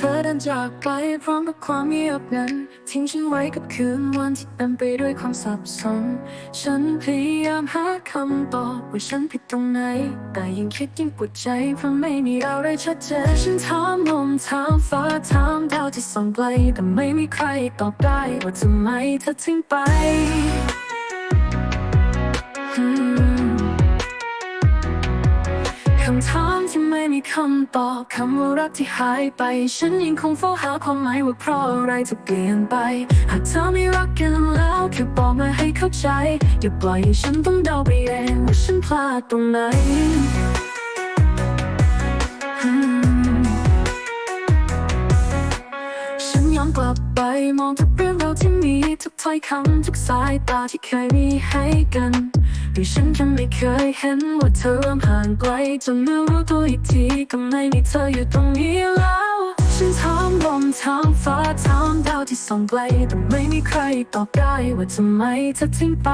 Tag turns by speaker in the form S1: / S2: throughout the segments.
S1: ธอเดินจากไปพร้อมกับความเงียบงัน ทิ้งฉันไว้กับคืนวันที่เต็มไปด้วยความสับสน ฉันพยายามหาคำตอบว่าฉันผิดตรงไหน แต่ยิ่งคิดยิ่งปวดใจเพราะไม่มีอะไรชัดเจนฉันถามลมถามฟ้าถามดาวที่ส่องไกลแต่ไม่มีใครตอบได้ว่าทำไมเธอทิ้งไป คำตอบคำว่ารักที่หายไป ฉันยังคงเฝ้าหาความหมายว่าเพราะอะไรจะเปลี่ยนไป หากเธอไม่รักกันแล้วแค่บอกมาให้เข้าใจ อย่าปล่อยให้ฉันต้องเดาไปเองว่าฉันพลาดตรงไหนฉันย้อนกลับไปมองทุกเรื่องราวที่มีทุกถ้อยคำทุกสายตาที่เคยมีให้กัน หรือฉันยังไม่เคยเห็นว่าเธอเริ่มห่างไกลจนเมื่อรู้ตัวอีกทีก็ไม่มีเธออยู่ตรงนี้แล้ว ฉันถามลมถามฟ้าถามดาวที่ส่องไกลแต่ไม่มีใครตอบได้ว่าทำไมเธอทิ้งไป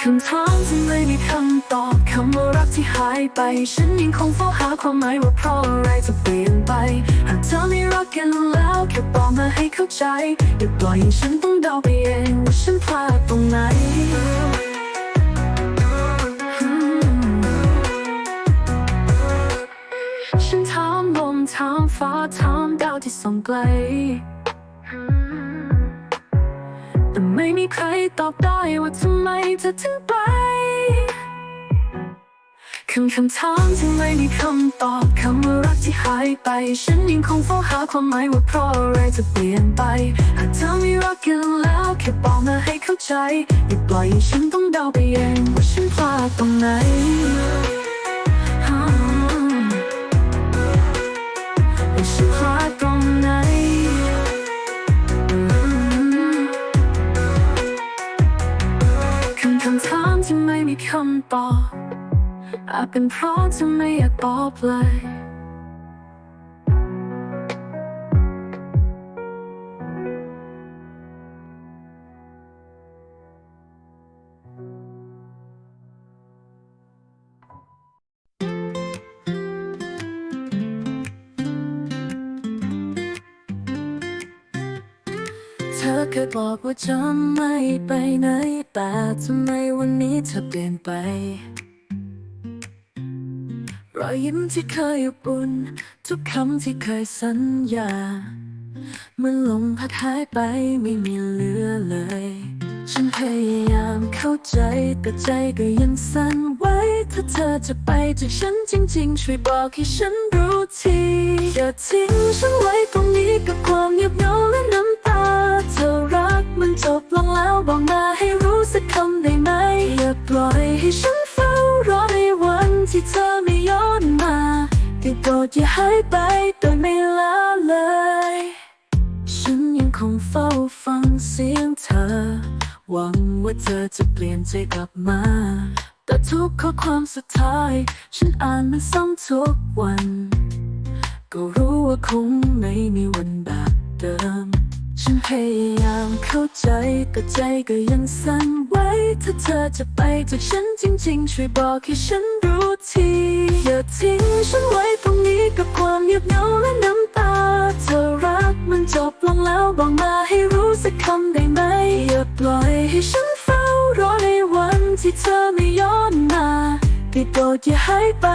S1: คำถามที่ไม่มีคำตอบคำว่ารักที่หายไป ฉันยังคงเฝ้าหาความหมายว่าเพราะอะไรจะเปลี่ยนไป หากเธอไม่รักกันแล้ว ค่บอกมาให้เข้าใจ อย่าปล่อยให้ฉันต้องเดาไปเองว่าฉันพลาดตรงไหนฉันถามลมถามฟ้าถามดาวที่ส่องไกล แต่ไม่มีใครตอบได้ว่าทำไมเธอถึงไป คำคำถามที่ไม่มีคำตอบคำว่ารักที่หายไป ฉันยังคงเฝ้าหาความหมายว่าเพราะอะไรจะเปลี่ยนไปหากเธอไม่รักกันแล้วแค่บอกมาให้เข้าใจอย่าปล่อยให้ฉันต้องเดาไปเองว่าฉันพลาดตรงไหนว่าฉันพลาดตรงไหนคำคำถามที่ไม่มีคำตอบ อาจเป็นเพราะเธอไม่อยากตอบเลยเธอเคยบอกว่าจะไม่ไปไหน แต่ทำไมวันนี้เธอเปลี่ยนไป อยยิ้มที่เคยอบอุ่นทุกคำที่เคยสัญญามันลมพัดหายไปไม่มีเหลือเลย ฉันพยายามเข้าใจแต่ใจก็ยังสั่นไหวถ้าเธอจะไปจากฉันจริง ๆ ช่วยบอกให้ฉันรู้ทีอย่าทิ้งฉันไว้ตรงนี้กับความเงียบเหงาและน้ำตา เธอรักมันจบลงแล้วบอกมาให้รู้สักคำได้ไหมอย่าปล่อยให้ฉัน รอในวันที่เธอไม่ย้อนมาได้โปรดอย่าหายไปโดยไม่ละเลย ฉันยังคงเฝ้าฟังเสียงเธอ หวังว่าเธอจะเปลี่ยนใจกลับมา แต่ทุกข้อความสุดท้าย ฉันอ่านมันซ้ำทุกวัน ก็รู้ว่าคงไม่มีวันแบบเดิม ฉันพยายามเข้าใจแต่ใจก็ยังสั่นไหวถ้าเธอจะไปจากฉันจริงๆ ช่วยบอกให้ฉันรู้ทีอย่าทิ้งฉันไว้ตรงนี้กับความเงียบเหงาและน้ำตา เธอรักมันจบลงแล้วบอกมาให้รู้สักคำได้ไหม อย่าปล่อยให้ฉันเฝ้ารอในวันที่เธอไม่ย้อนมาได้โปรดอย่าหายไป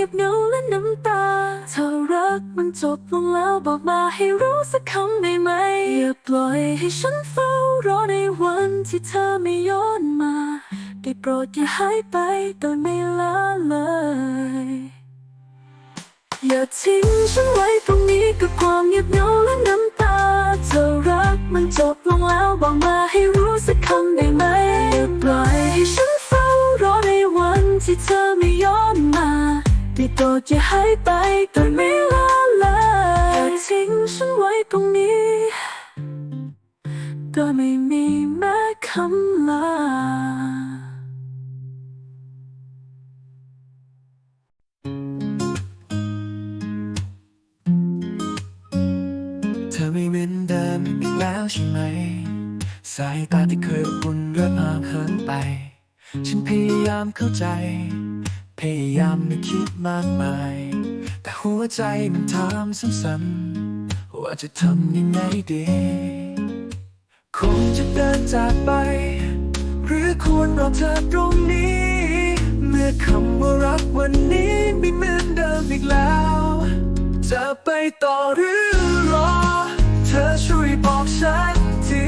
S1: งียบเหงาและน้ำตา เธอรักมันจบลงแล้วบอกมาให้รู้สักคำได้ไหม อย่าปล่อยให้ฉันเฝ้ารอในวันที่เธอไม่ย้อนมา ได้โปรดอย่าหายไปโดยไม่ละเลย อย่าทิ้งฉันไว้ตรงนี้กับความเงียบเหงาและน้ำตาจะรักมันจบลงแล้วบอกมาให้รู้สักคำได้ไหม อย่าปล่อยให้ฉันเฝ้ารอในวันที่เธอไม่ย้อมมา ได้โปรดอย่าหายไปโดยไม่ลาเลยอย่าทิ้งฉันไว้ตรงนี้โดยไม่มีแม้คำลา
S2: เธอไม่เหมือนเดิมอีกแล้วใช่ไหม สายตาที่เคยอบอุ่นเริ่มห่างเหินไป ฉันพยายามเข้าใจ พยายามไม่คิดมากมาย แต่หัวใจมันถามซ้ำๆว่าจะทำยังไงดี คงจะเดินจากไป หรือควรรอเธอตรงนี้ เมื่อคำว่ารักวันนี้ไม่เหมือนเดิมอีกแล้ว จะไปต่อหรือรอ เธอช่วยบอกฉันที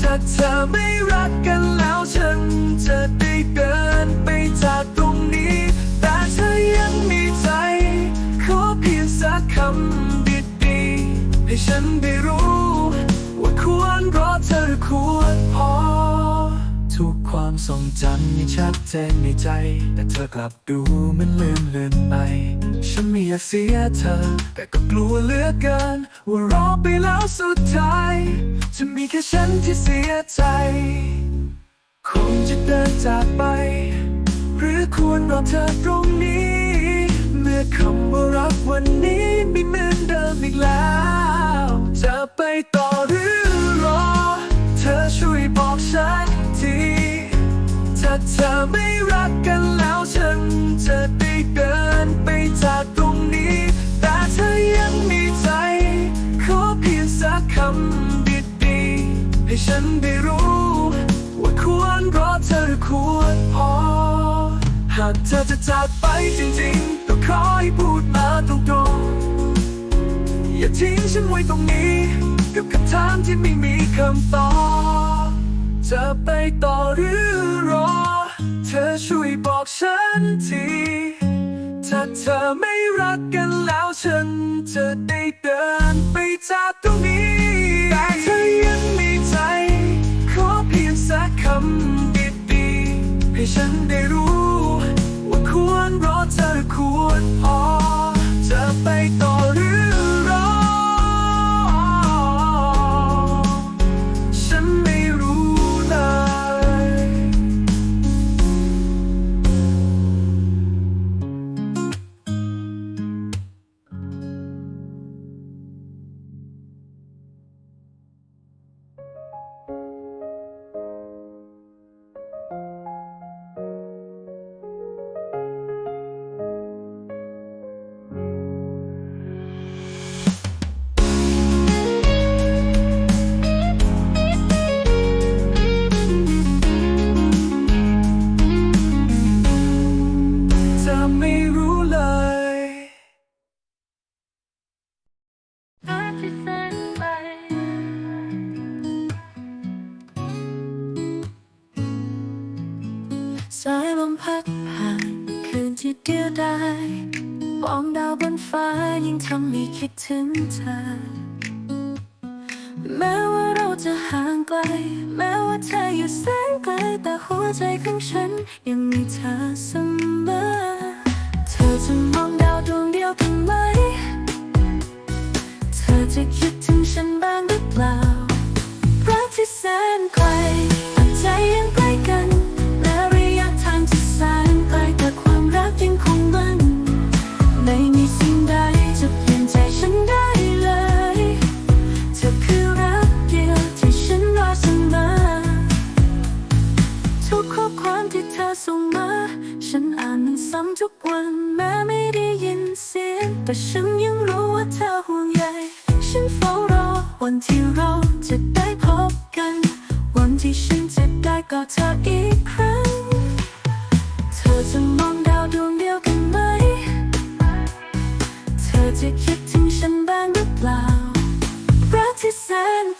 S2: ถ้าเธอไม่รักกันแล้วฉันจะได้เดินไปจาก เธอยังมีใจ ขอเพียงสักคำดีๆให้ฉันได้รู้ ว่าควรรอเธอควรพอ ทุกความทรงจำยังชัดเจนในใจ แต่เธอกลับดูเหมันลืมเลือนไป ฉันไม่อยากเสียเธอ แต่ก็กลัวเหลือเกิน ว่ารอไปแล้วสุดท้าย จะมีแค่ฉันที่เสียใจ คงจะเดินจากไป หรือควรรอเธอตรงนี้ เมื่อคำว่ารักวันนี้ไม่เหมือนเดิมอีกแล้ว จะไปต่อหรือรอ เธอช่วยบอกฉันทีถ้าเธอไม่รักกันแล้วฉันจะได้เดินไปจากตรงนี้ แต่เธอยังมีใจ ขอเพียงสักคำดีๆให้ฉันได้รู้ ว่าควรรอเธอหรือควรพอ หากเธอจะจากไปจริงๆ ก็ขอให้พูดมาตรงๆ อย่าทิ้งฉันไว้ตรงนี้ กับคำถามที่ไม่มีคำตอบจะไปต่อหรือรอ เธอช่วยบอกฉันทีถ้าเธอไม่รักกันแล้วฉันจะได้เดินไปจากตรงนี้แต่เธอยังมีใจ ขอเพียงสักคำ ให้ฉันได้รู้ ว่าควรรอเธอควรพอจะไปต่อหรือ ล
S1: แม้ว่าเธออยู่แสนไกล แต่หัวใจของฉันยังมีเธอเสมอ เธอจะมองดาวดวงเดียวกันไหม เธอจะคิดถึงฉันบ้างหรือ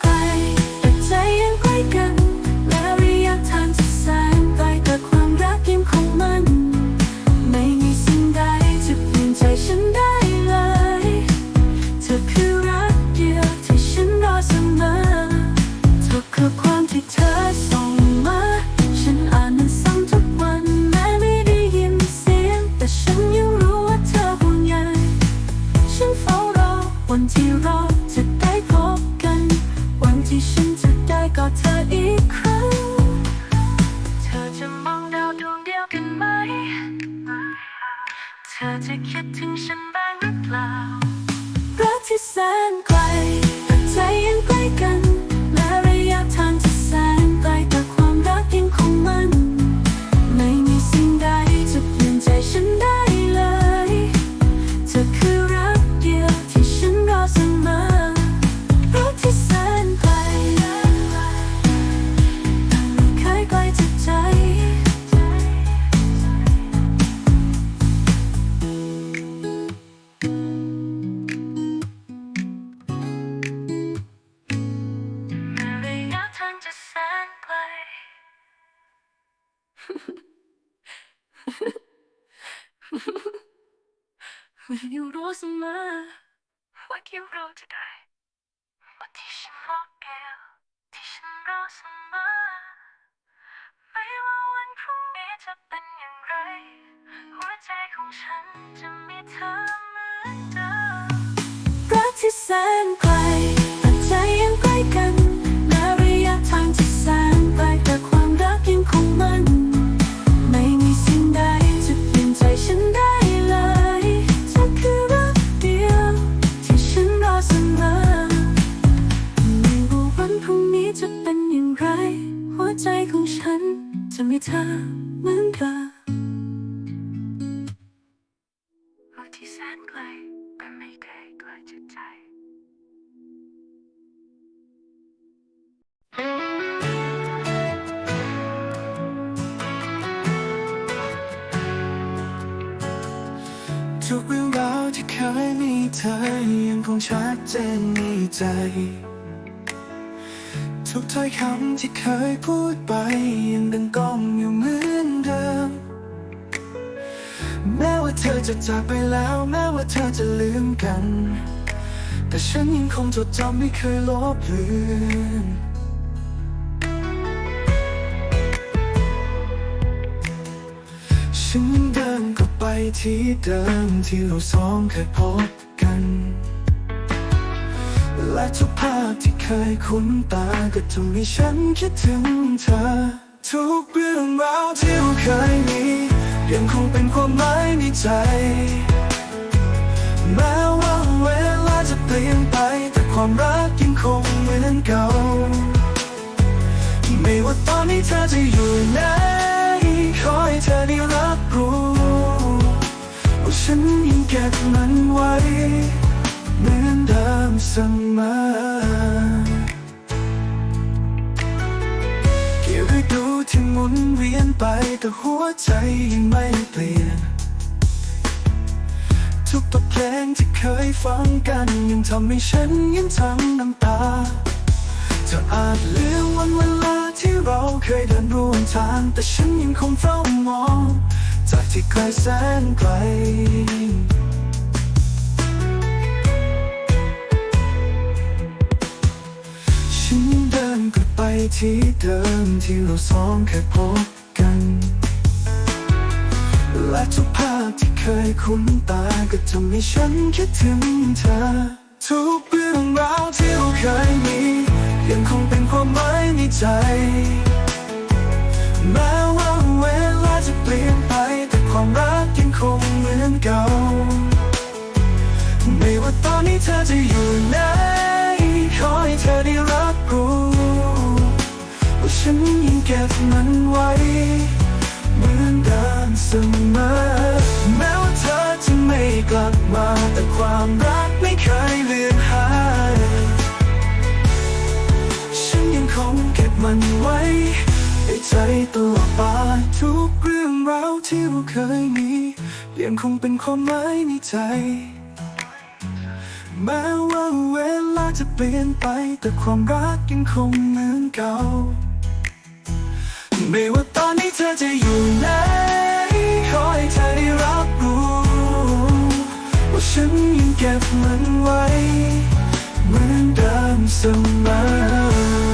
S1: ไกลแต่ใจ รอเสมอไว้คิดรู้ใจอดที่ฉันรอเสมอไม่ว่าวันพรุ่งนี้จะเป็นอย่างไรหัวใจ ของฉันจะมีเธอเหมือนเดิมรักที่แสน งคง
S2: ชัดเจนในใจ ทุกถ้อยคำที่เคยพูดไป ยังดังก้องอยู่เหมือนเดิม แม้ว่าเธอจะจากไปแล้ว แม้ว่าเธอจะลืมกัน แต่ฉันยังคงจดจำไม่เคยลบเลือนฉันยังเดินกลับไปที่เดิมที่เราสองเคยพบ และทุกภาพที่เคยคุ้นตาก็ทำให้ฉันคิดถึงเธอ ทุกเรื่องราวที่เราเคยมียังคงเป็นความหมายในใจ แม้ว่าเวลาจะเปลี่ยนไป แต่ความรักยังคงเหมือนเก่า ไม่ว่าตอนนี้เธอจะอยู่ไหนขอให้เธอได้รับรู้ว่าฉันยังเก็บมันไว้ นเดิมเสมอเกี่ยวกับดูที่หมุนเวียนไปแต่หัวใจยังไม่เปลี่ยน ทุกบทเพลงที่เคยฟังกันยังทำให้ฉันยังทั้งน้ำตาจะอาจลืมวันเวลาที่เราเคยเดินร่วมทาง แต่ฉันยังคงเฝ้ามอง จากที่ไกลแสนไกล ที่เดิมที่เราสองเคยพบกัน และทุกภาพที่เคยคุ้นตาก็ทำให้ฉันคิดถึงเธอ ทุกเรื่องราวที่เราเคยมี ยังคงเป็นความหมายในใจ แม้ว่าเวลาจะเปลี่ยนไปแต่ความรักยังคงเหมือนเก่า ไม่ว่าตอนนี้เธอจะอยู่ บมันไว้เหมือนเดิมเสมอแม้ว่าเธอจะไม่กลับมาแต่ความรักไม่เคยเลือนหาย ฉันยังคงเก็บมันไว้ในใจตลอดไปทุกเรื่องราวที่เราเคยมียังคงเป็นความหมายในใจแม้ว่าเวลาจะเปลี่ยนไปแต่ความรักยังคงเหมือนเก่า ไม่ว่าตอนนี้เธอจะอยู่ไหนขอให้เธอได้รับรู้ ว่าฉันยังเก็บมันไว้ เหมือนเดิมเสมอ